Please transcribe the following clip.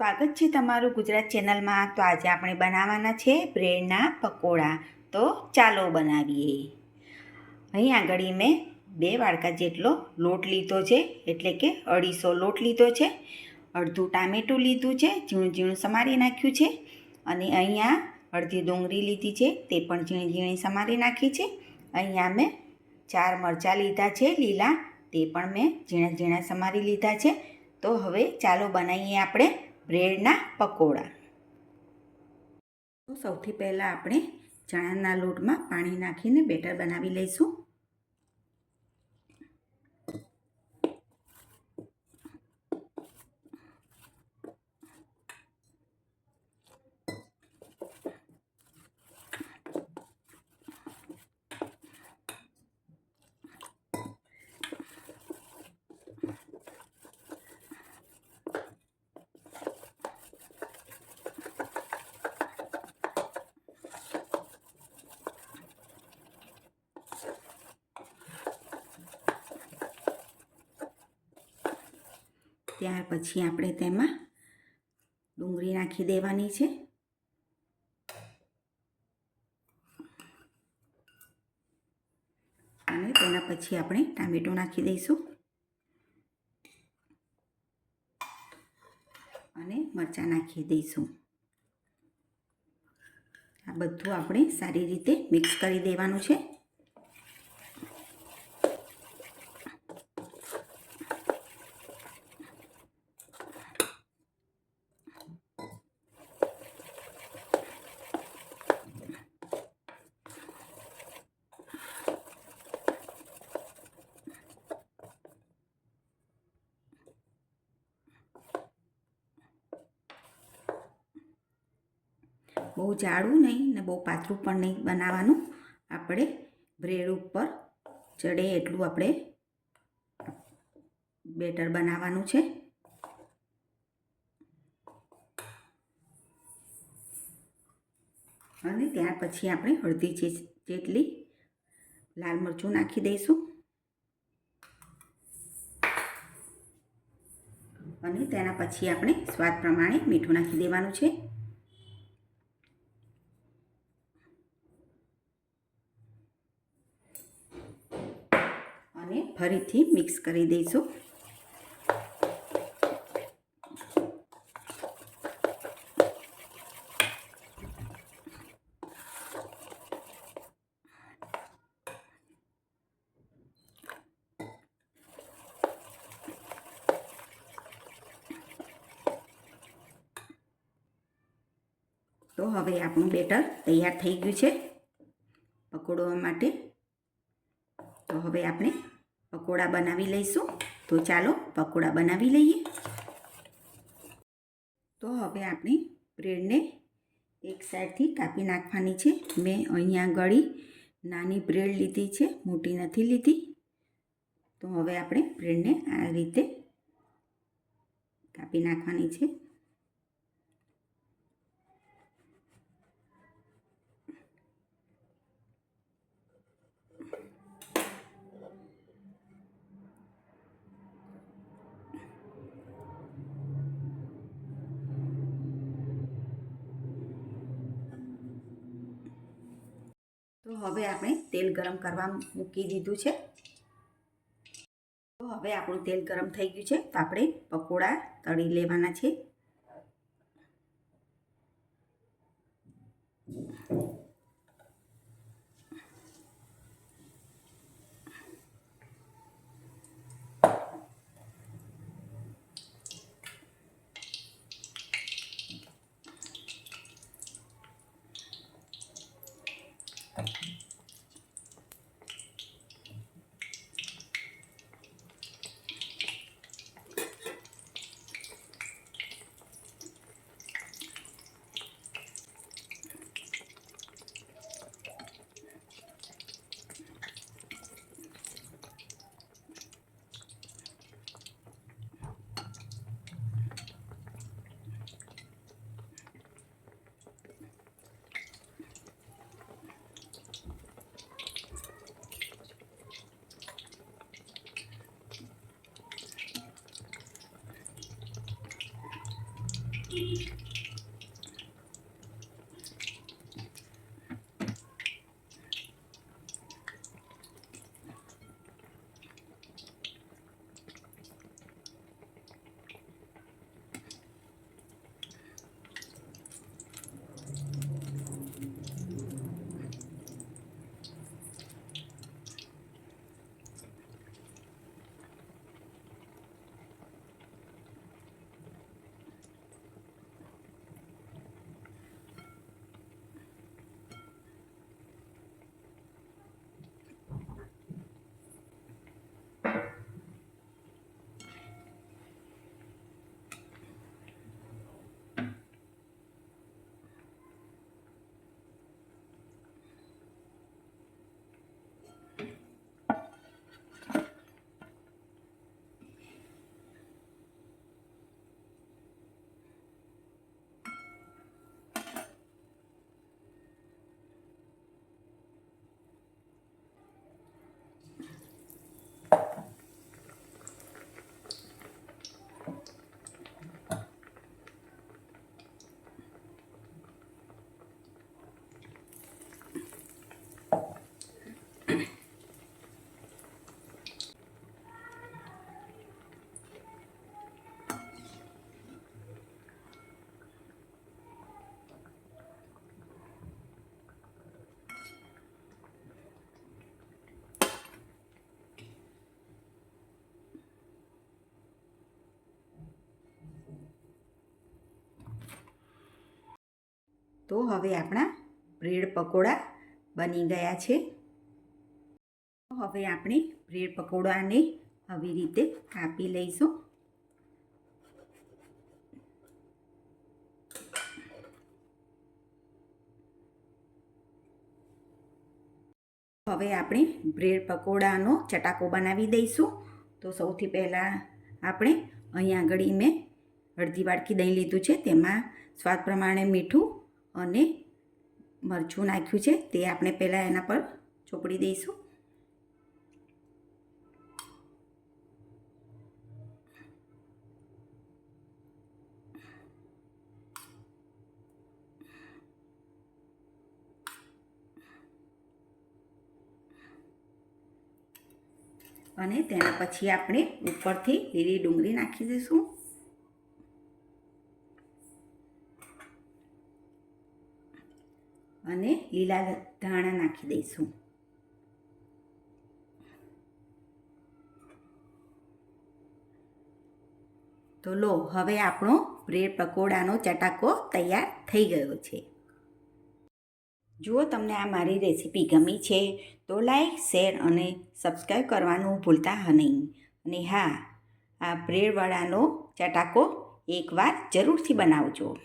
સ્વાગત છે તમારું ગુજરાત ચેનલમાં. તો આજે આપણે બનાવવાના છે બ્રેડના પકોડા. તો ચાલો બનાવીએ. અહીં આગળ મેં બે વાડકા જેટલો લોટ લીધો છે, એટલે કે અઢીસો લોટ લીધો છે. અડધું ટામેટું લીધું છે, ઝીણું ઝીણું સમારી નાખ્યું છે. અને અહીંયા અડધી ડુંગળી લીધી છે, તે પણ ઝીણી ઝીણી સમારી નાખી છે. અહીંયા મેં ચાર મરચાં લીધા છે, લીલા, તે પણ મેં ઝીણા ઝીણા સમારી લીધા છે. તો હવે ચાલો બનાવીએ આપણે બ્રેડના પકોડા. સૌથી પહેલાં આપણે ચણાના લોટમાં પાણી નાખીને બેટર બનાવી લઈશું. ત્યાર પછી આપણે તેમાં ડુંગળી નાખી દેવાની છે. અને તેના પછી આપણે ટામેટું નાખી દઈશું. અને મરચાં નાખી દઈશું. આ બધું આપણે સારી રીતે મિક્સ કરી દેવાનું છે. બહુ જાડું નહીં ને બહુ પાતળું પણ નહીં બનાવવાનું. આપણે બ્રેડ ઉપર ચડે એટલું આપણે બેટર બનાવવાનું છે. અને ત્યાર પછી આપણે હળદી જેટલી લાલ મરચું નાખી દઈશું. અને તેના પછી આપણે સ્વાદ પ્રમાણે મીઠું નાખી દેવાનું છે અને ફરીથી મિક્સ કરી દઈશું. તો હવે આપણું બેટર તૈયાર થઈ ગયું છે. પકોડવા માટે. તો હવે આપણે પકોડા બનાવી લઈશું. તો ચાલો પકોડા બનાવી લઈએ. તો હવે આપણે બ્રેડને એક સાઈડથી કાપી નાખવાની છે. મેં અહીંયા ગળી નાની બ્રેડ લીધી છે, મોટી નથી લીધી. તો હવે આપણે બ્રેડને આ રીતે કાપી નાખવાની છે. તો હવે આપણે તેલ ગરમ કરવા મૂકી દીધું છે. તો હવે આપણું તેલ ગરમ થઈ ગયું છે. તો આપણે પકોડા તળી લેવાના છે. તો હવે આપણા બ્રેડ પકોડા બની ગયા છે. હવે આપણે બ્રેડ પકોડાને આવી રીતે કાપી લઈશું. હવે આપણે બ્રેડ પકોડાનો ચટાકો બનાવી દઈશું. તો સૌથી પહેલાં આપણે અહીંયા આગળ મેં અડધી વાટકી દહીં લીધું છે. તેમાં સ્વાદ પ્રમાણે મીઠું અને મરચું નાખ્યું છે તે આપણે પહેલાં એના પર ચોપડી દઈશું. અને તેના પછી આપણે ઉપરથી લીલી ડુંગળી નાખી દઈશું. અને લીલા ધાણા નાખી દઈશું. તો લો, હવે આપણો બ્રેડ પકોડાનો ચટાકો તૈયાર થઈ ગયો છે. જુઓ તમને આ મારી રેસીપી ગમી છે તો લાઈક, શેર અને સબસ્ક્રાઈબ કરવાનું ભૂલતા નહીં. અને હા, આ બ્રેડવાળાનો ચટાકો એકવાર જરૂરથી બનાવજો.